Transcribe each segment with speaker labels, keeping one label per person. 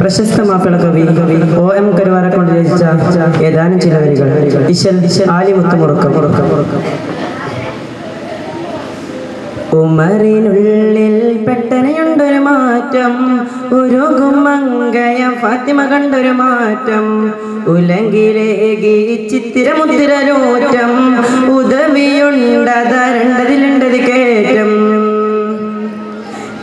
Speaker 1: പ്രശസ്ത മാപ്പിള കവി O M കരുവാരെ കൊണ്ട് രചിച്ച ഏതാനും ചില വരികൾ. ഇശൽ ആലിമുത്ത് മുറുക്കം ഉമറിനുള്ളിൽ പെട്ടനയുണ്ടൊരു മാറ്റം ഒരു കുമ്മങ്കയ ഫാത്തിമ കണ്ടൊരു മാറ്റം ഉലങ്കിലേകി ചിത്തിരമുത്തിരലോറ്റം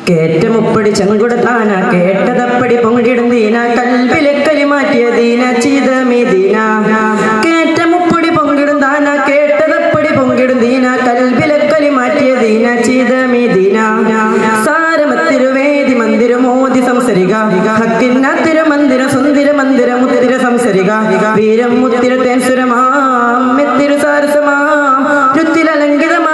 Speaker 1: കേറ്റമുപ്പടി ചെങ്കുടത്താന കേട്ടതപ്പടി പൊങ്ങിടും ദീന. കൽവിലെ കലി മാറ്റിയ ദീന. ചിതമിദീന കേറ്റമുപ്പടി താന. കേട്ടതപ്പടി പൊങ്ങിടും ദീന. കൽവിലെ കലി മാറ്റിയ ദീന. ചിതമിദീന സാരമത്തിരുവേദി മന്ദിര മോദി സംസരിക. ഹക്കിന്ന തിരുമന്ദിര സുന്ദര മന്ദിര മുത്തിര സംസരിക. വീരം മുത്തിര തേൻസുരമാം മെത്തിരു സാരസമാം. രുത്തിലലങ്കിതമായി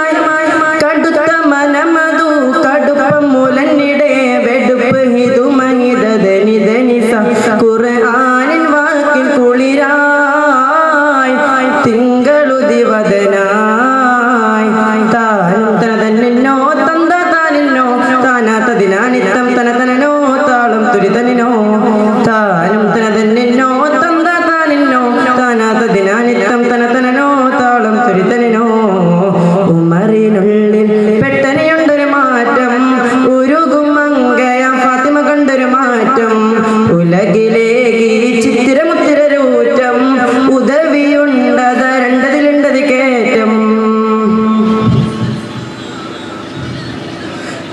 Speaker 1: തന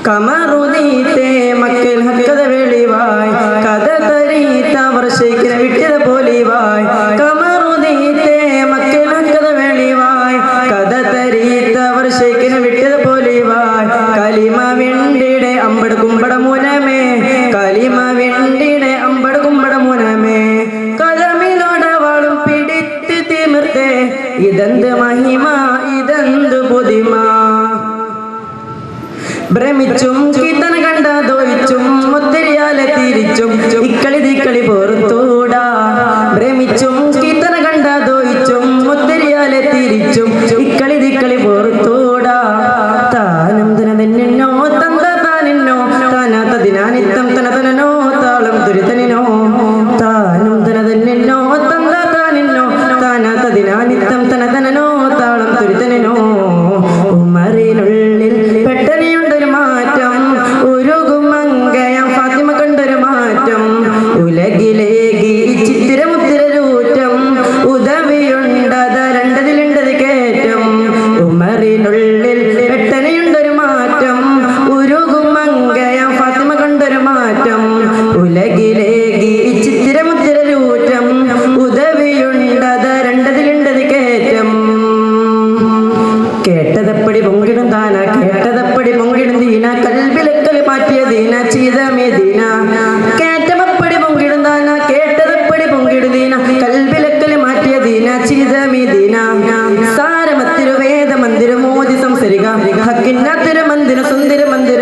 Speaker 1: കമറുനീത്തെ മക്കൽ ഹക്കത വെളിവായി. കഥ തരീത്ത വർഷിക്കിന വിട്ടത പോലിവായ്. മക്കൾ ഹക്കത വെളിവായി. കഥ തരീത്ത വർഷിക്കിന വിട്ടത കലിമ വെണ്ടിടെ അമ്പട കുമ്പട മുനമേ. കലിമ വെണ്ടിടെ അമ്പട കുമ്പട മുനമേ. കലമിലോടവാളും പിടിത്ത് തിമിർത്തേ. ഇതെന്ത് മഹിമ ഇതെന്ത് പുതിമ? ഭ്രമിച്ചും കീർത്തന കണ്ട ദ്വയിച്ചും സരിക ഹക്കിന്ന തിരുമന്ദിര സുന്ദര മന്ദിര.